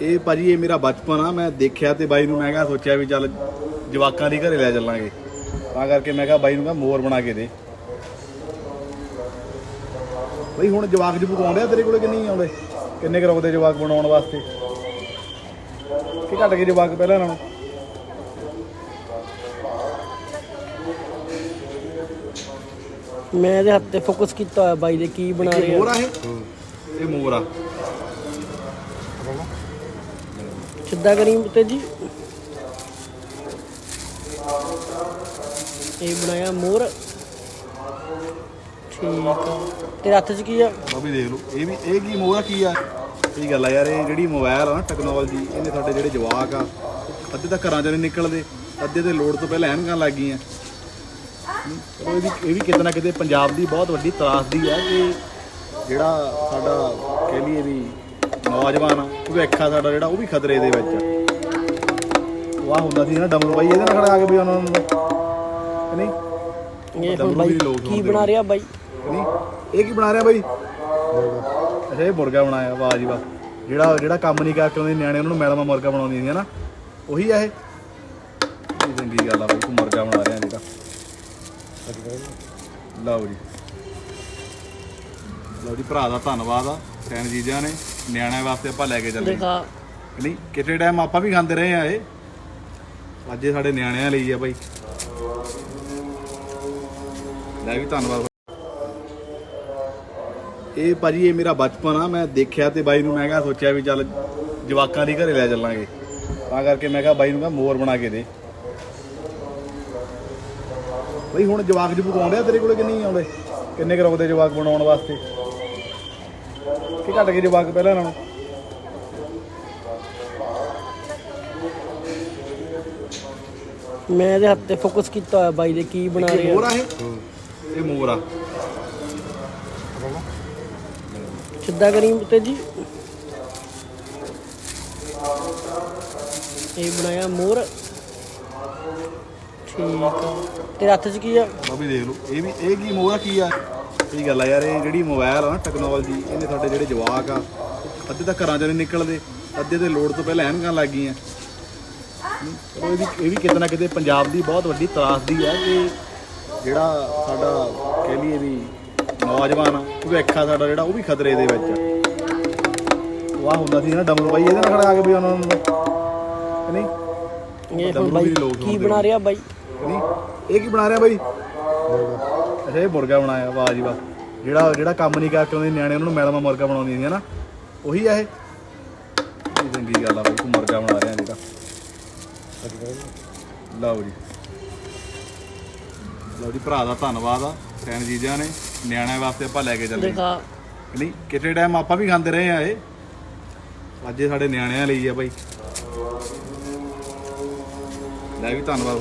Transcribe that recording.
ਇਹ ਭਾਜੀ ਇਹ ਮੇਰਾ ਬਚਪਨ ਆ। ਮੈਂ ਦੇਖਿਆ ਤੇ ਬਾਈ ਨੂੰ ਮੈਂ ਕਿਹਾ ਸੋਚਿਆ ਵੀ ਚੱਲ ਜਵਾਕਾਂ ਦੀ ਘਰੇ ਲੈ ਚੱਲਾਂਗੇ। ਤਾਂ ਕਰਕੇ ਮੈਂ ਕਿਹਾ ਬਾਈ ਨੂੰ ਕਿਹਾ ਮੋਰ ਬਣਾ ਕੇ ਦੇ। ਬਈ ਹੁਣ ਜਵਾਕ ਜਬੂਕ ਆਉਂਦੇ ਆ ਤੇਰੇ ਕੋਲੇ ਕਿ ਨਹੀਂ ਆਉਂਦੇ? ਕਿੰਨੇ ਕੁ ਰੁਕਦੇ ਜਵਾਕ ਬਣਾਉਣ ਵਾਸਤੇ? ਕਿ ਘਟ ਗਏ ਜਵਾਕ ਪਹਿਲਾਂ ਨਾਲੋਂ? ਮੈਂ ਇਹਦੇ ਹੱਥ ਤੇ ਫੋਕਸ ਕੀਤਾ ਹੋਇਆ ਬਾਈ ਦੇ ਕੀ ਬਣਾ ਇਹ ਮੋਰ ਰਿਹਾ ਆ। ਇਹ? ਇਹ ਮੋਰ ਆ। ਸਿੱਧਾ ਕਰੀ ਤੇ ਜੀ? ਇਹ ਬਣਾਇਆ ਮੋਰ। ਠੀਕ ਆ। ਤੇਰੇ ਹੱਥ 'ਚ ਕੀ ਆ? ਉਹ ਵੀ ਦੇਖ ਲਓ ਇਹ ਵੀ ਇਹ ਕੀ ਮੋਹਰਾ ਕੀ ਆ? ਇਹ ਗੱਲ ਆ ਯਾਰ ਇਹ ਜਿਹੜੀ ਮੋਬਾਈਲ ਆ ਨਾ ਟੈਕਨੋਲੋਜੀ ਇਹਨੇ ਸਾਡੇ ਜਿਹੜੇ ਜਵਾਕ ਆ ਅੱਧੇ ਤਾਂ ਘਰਾਂ ਚੋਂ ਨਹੀਂ ਨਿਕਲਦੇ ਅੱਧੇ ਤੇ ਲੋੜ ਤੋਂ ਪਹਿਲਾਂ ਐਨਕਾਂ ਲੱਗ ਗਈਆਂ। ਹਮ, ਇਹ ਵੀ ਇਹ ਵੀ ਕਿਤੇ ਨਾ ਕਿਤੇ ਪੰਜਾਬ ਦੀ ਬਹੁਤ ਵੱਡੀ ਤਰਾਸਦੀ ਆ ਕਿ ਜਿਹੜਾ ਸਾਡਾ ਕਹਿ ਲਈਏ ਵੀ ਨੌਜਵਾਨ ਭਵਿੱਖ ਆ ਸਾਡਾ ਜਿਹੜਾ ਉਹ ਵੀ ਖਤਰੇ ਦੇ ਵਿੱਚ ਵਾਹ ਹੁੰਦਾ ਸੀ ਨਾ ਡਮਰੂ ਬਾਈ ਇਹਦੇ ਨਾਲ ਖੜਾ ਕੇ ਵੀ ਉਹਨਾਂ ਨੂੰ ਨਹੀਂ? ਇਹ ਹੁਣ ਬਾਈ ਕੀ ਬਣਾ ਰਿਹਾ ਬਾਈ? ਨਹੀਂ? ਇਹ ਕੀ ਬਣਾ ਰਿਹਾ ਬਾਈ? ਅੱਛਾ ਇਹ ਮੁਰਗਾ ਬਣਾਇਆ ਵਾਹ ਜੀ ਵਾਹ। ਜਿਹੜਾ ਜਿਹੜਾ ਕੰਮ ਨਹੀਂ ਕਰਕੇ ਉਹਦੇ ਨਿਆਣੇ ਉਹਨਾਂ ਨੂੰ ਮੈਡਮਾਂ ਮੁਰਗਾ ਬਣਾਉਂਦੀਆਂ ਸੀ ਨਾ। ਉਹੀ ਆ ਇਹ। ਇਹ ਚੰਗੀ ਗੱਲ ਆ ਬਾਈ ਤੂੰ ਮੁਰਗਾ ਬਣਾ ਰਿਹਾ ਜਿਹੜਾ। ਲਓ ਜੀ। ਲਓ ਜੀ ਭਰਾ ਦਾ ਧੰਨਵਾਦ ਆ ਸੈਨ ਜੀਜਾ ਨੇ। ਨਿਆਣਿਆਂ ਵਾਸਤੇ ਆਪਾਂ ਲੈ ਕੇ ਚੱਲੇ। ਦਿਖਾ। ਨਹੀਂ? ਕਿਤੇ ਟਾਈਮ ਆਪਾਂ ਵੀ ਖਾਂਦੇ ਰਹੇ ਆ ਇਹ। ਅੱਜ ਇਹ ਸਾਡੇ ਨਿਆਣਿਆਂ ਲਈ ਆ ਬਾਈ। ਲੈ ਵੀ ਧੰਨਵਾਦ। ਇਹ ਭਾਜੀ ਇਹ ਮੇਰਾ ਬਚਪਨ ਆ। ਮੈਂ ਦੇਖਿਆ ਤੇ ਬਾਈ ਨੂੰ ਮੈਂ ਕਿਹਾ ਸੋਚਿਆ ਵੀ ਚੱਲ ਜਵਾਕਾਂ ਦੀ ਘਰੇ ਲੈ ਚੱਲਾਂਗੇ। ਤਾਂ ਕਰਕੇ ਮੈਂ ਕਿਹਾ ਬਾਈ ਨੂੰ ਕਿਹਾ ਮੋਰ ਬਣਾ ਕੇ ਦੇ। ਬਈ ਹੁਣ ਜਵਾਕ ਜਬੂਕ ਆਉਂਦੇ ਆ ਤੇਰੇ ਕੋਲੇ ਕਿ ਨਹੀਂ ਆਉਂਦੇ? ਕਿੰਨੇ ਕੁ ਰੁਕਦੇ ਜਵਾਕ ਬਣਾਉਣ ਵਾਸਤੇ? ਕਿ ਘਟ ਗਏ ਜਵਾਕ ਪਹਿਲਾਂ ਨਾਲੋਂ? ਮੈਂ ਇਹਦੇ ਹੱਥ ਤੇ ਫੋਕਸ ਕੀਤਾ ਹੋਇਆ ਬਾਈ ਦੇ ਕੀ ਬਣਾ ਇਹ ਮੋਰ ਰਿਹਾ ਆ। ਇਹ? ਇਹ ਮੋਰ ਆ ਸਿੱਧਾ ਕਰੀ ਤੇ ਜੀ? ਇਹ ਬਣਾਇਆ ਮੋਰ ਠੀਕ ਆ। ਤੇਰੇ ਹੱਥ 'ਚ ਕੀ ਆ? ਉਹ ਵੀ ਦੇਖ ਲਓ ਇਹ ਵੀ ਇਹ ਕੀ ਆ ਕੀ ਆ? ਇਹ ਗੱਲ ਆ ਯਾਰ ਇਹ ਜਿਹੜੀ ਮੋਬਾਈਲ ਆ ਨਾ ਟੈਕਨੋਲੋਜੀ ਇਹਨੇ ਸਾਡੇ ਜਿਹੜੇ ਜਵਾਕ ਆ ਅੱਧੇ ਤਾਂ ਘਰਾਂ ਚੋਂ ਨਹੀਂ ਨਿਕਲਦੇ ਅੱਧੇ ਤੇ ਲੋੜ ਤੋਂ ਪਹਿਲਾਂ ਐਨਕਾਂ ਲੱਗ ਗਈਆਂ। ਇਹ ਵੀ ਇਹ ਵੀ ਕਿਤੇ ਨਾ ਕਿਤੇ ਪੰਜਾਬ ਦੀ ਬਹੁਤ ਵੱਡੀ ਤਰਾਸਦੀ ਆ ਕਿ ਜਿਹੜਾ ਸਾਡਾ ਕਹਿ ਲਈਏ ਵੀ ਨੌਜਵਾਨ ਆ ਭਵਿੱਖ ਆ ਸਾਡਾ ਜਿਹੜਾ ਉਹ ਵੀ ਖਤਰੇ ਦੇ ਵਿੱਚ ਆ। ਵਾਹ ਹੁੰਦਾ ਸੀ ਨਾ ਡਮਰੂ ਬਾਈ ਇਹਦੇ ਨਾਲ ਖੜਾ ਕੇ ਵੀ ਉਹਨਾਂ ਨੂੰ? ਨਹੀਂ ਇਹ ਡਮਰੂ ਹੁਣ ਬਾਈ ਵੀ ਲੋਕ ਕੀ ਬਣਾ ਰਿਹਾ ਬਾਈ? ਨਹੀਂ ਇਹ ਕੀ ਬਣਾ ਰਿਹਾ ਬਾਈ? ਅੱਛਾ ਇਹ ਮੁਰਗਾ ਬਣਾਇਆ ਵਾਹ ਜੀ ਵਾਹ। ਜਿਹੜਾ ਜਿਹੜਾ ਕੰਮ ਨਹੀਂ ਕਰਕੇ ਉਹਦੇ ਨਿਆਣੇ ਉਹਨਾਂ ਨੂੰ ਮੈਡਮਾਂ ਮੁਰਗਾ ਬਣਾਉਂਦੀਆਂ ਸੀ ਨਾ ਉਹੀ ਆ ਇਹ। ਇਹ ਚੰਗੀ ਗੱਲ ਆ ਬਾਈ ਤੂੰ ਮੁਰਗਾ ਬਣਾ ਰਿਹਾ ਜਿਹੜਾ। ਲਓ ਜੀ। ਲਓ ਜੀ ਭਰਾ ਦਾ ਧੰਨਵਾਦ ਆ। ਸੈਨ ਜੀਜਾ ਨੇ ਨਿਆਣਿਆਂ ਵਾਸਤੇ ਆਪਾਂ ਲੈ ਕੇ ਚੱਲੇ। ਦਿਖਾ। ਨਹੀਂ ਕਿਤੇ ਟਾਈਮ ਆਪਾਂ ਵੀ ਖਾਂਦੇ ਰਹੇ ਆ ਇਹ। ਅੱਜ ਇਹ ਸਾਡੇ ਨਿਆਣਿਆਂ ਲਈ ਆ ਬਾਈ। ਲੈ ਵੀ ਧੰਨਵਾਦ।